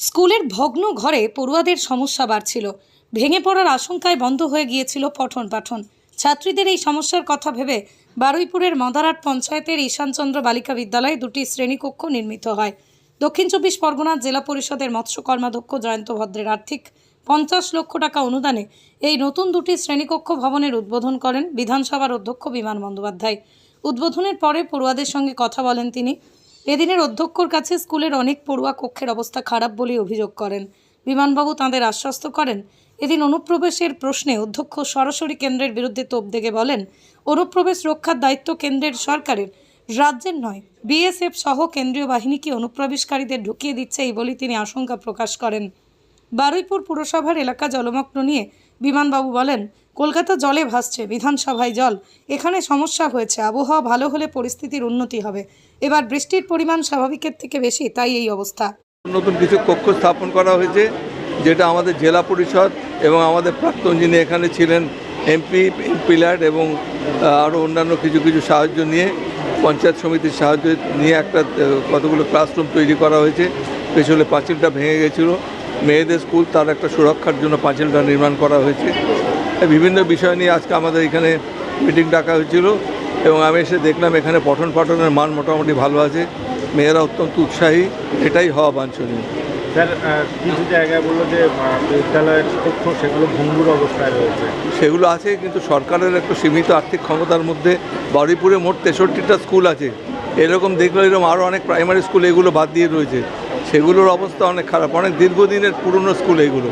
স্কুলের ভগ্ন ঘরে পড়ুয়াদের সমস্যা বাড়ছিল। ভেঙে পড়ার আশঙ্কায় বন্ধ হয়ে গিয়েছিল পঠন পাঠন। ছাত্রীদের এই সমস্যার কথা ভেবে বারুইপুরের মদারাট পঞ্চায়েতের ঈশানচন্দ্র বালিকা বিদ্যালয়ে দুটি শ্রেণীকক্ষ নির্মিত হয়। দক্ষিণ চব্বিশ পরগনা জেলা পরিষদের মৎস্য কর্মাধ্যক্ষ জয়ন্ত ভদ্রের আর্থিক পঞ্চাশ লক্ষ টাকা অনুদানে এই নতুন দুটি শ্রেণীকক্ষ ভবনের উদ্বোধন করেন বিধানসভার অধ্যক্ষ বিমান বন্দ্যোপাধ্যায়। উদ্বোধনের পরে পড়ুয়াদের সঙ্গে কথা বলেন তিনি। এদিনের অধ্যক্ষর কাছে স্কুলের অনেক পড়ুয়া কক্ষের অবস্থা খারাপ বলে অভিযোগ করেন। বিমানবাবু তাঁদের আশ্বস্ত করেন, এদিন অনুপ্রবেশের প্রশ্নে অধ্যক্ষ সরাসরি কেন্দ্রের বিরুদ্ধে তোপ দেগে বলেন, অনুপ্রবেশ রক্ষার দায়িত্ব কেন্দ্রের সরকারের, রাজ্যের নয়, বিএসএফ সহ কেন্দ্রীয় বাহিনীকে অনুপ্রবেশকারীদের ঢুকিয়ে দিচ্ছে এই বলে তিনি আশঙ্কা প্রকাশ করেন। বারুইপুর পুরসভার এলাকা জলমগ্ন নিয়ে বিমানবাবু বলেন, কলকাতা জলে ভাসছে, বিধানসভায় জল। এখানে সমস্যা হয়েছে, আবহাওয়া ভালো হলে পরিস্থিতির উন্নতি হবে। এবার বৃষ্টির পরিমাণ স্বাভাবিকের থেকে বেশি, তাই এই অবস্থা। নতুন কিছু কক্ষ স্থাপন করা হয়েছে, যেটা আমাদের জেলা পরিষদ এবং আমাদের প্রাক্তন যিনি এখানে ছিলেন, এমপি এমপিল্যাড এবং আরও অন্যান্য কিছু কিছু সাহায্য নিয়ে, পঞ্চায়েত সমিতির সাহায্য নিয়ে একটা কতগুলো ক্লাসরুম তৈরি করা হয়েছে। পেছনে পাঁচিলটা ভেঙে গেছিল। মেয়েদের স্কুল তার একটা সুরক্ষার জন্য পাঁচিলটা নির্মাণ করা হয়েছে। বিভিন্ন বিষয় নিয়ে আজকে আমাদের এখানে মিটিং ডাকা হয়েছিল এবং আমি এসে দেখলাম এখানে পঠন পাঠনের মান মোটামুটি ভালো আছে। মেয়েরা অত্যন্ত উৎসাহী এটাই হওয়া বাঞ্ছনীয়। স্যার কিছু জায়গায় বলল যে বিদ্যালয়ের কক্ষ সেগুলো ভঙ্গুর অবস্থায় রয়েছে? সেগুলো আছে কিন্তু সরকারের একটা সীমিত আর্থিক ক্ষমতার মধ্যে বারুইপুরে মোট তেষট্টিটা স্কুল আছে। এরকম দেখলে এরকম আরও অনেক প্রাইমারি স্কুল এগুলো বাদ দিয়ে রয়েছে। সেগুলোর অবস্থা অনেক খারাপ। অনেক দীর্ঘদিনের পুরনো স্কুল এগুলো।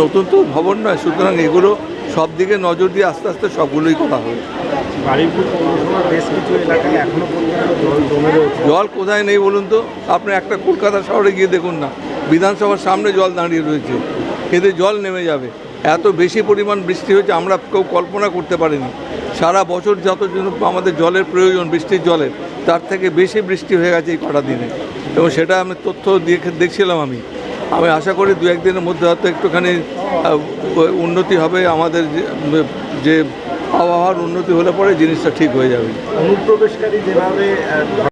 নতুন তো ভবন নয় সুতরাং এগুলো সব দিকে নজর দিয়ে আস্তে আস্তে সবগুলোই করা হবে জল জল কোথায় নেই বলুন তো? আপনি একটা কলকাতা শহরে গিয়ে দেখুন না। বিধানসভার সামনে জল দাঁড়িয়ে রয়েছে। এতে জল নেমে যাবে। এত বেশি পরিমাণ বৃষ্টি হয়েছে আমরা কেউ কল্পনা করতে পারিনি। সারা বছর যত জন্য আমাদের জলের প্রয়োজন বৃষ্টির জলের তার থেকে বেশি বৃষ্টি হয়ে গেছে এই কটা দিনে। এবং সেটা আমি তথ্য দেখছিলাম আমি। আমি আশা করি দু একদিনের মধ্যে হয়তো একটুখানি উন্নতি হবে, আমাদের যে- আবহাওয়ার উন্নতি হলে পরে জিনিসটা ঠিক হয়ে যাবে। অনুপ্রবেশকারী যেভাবে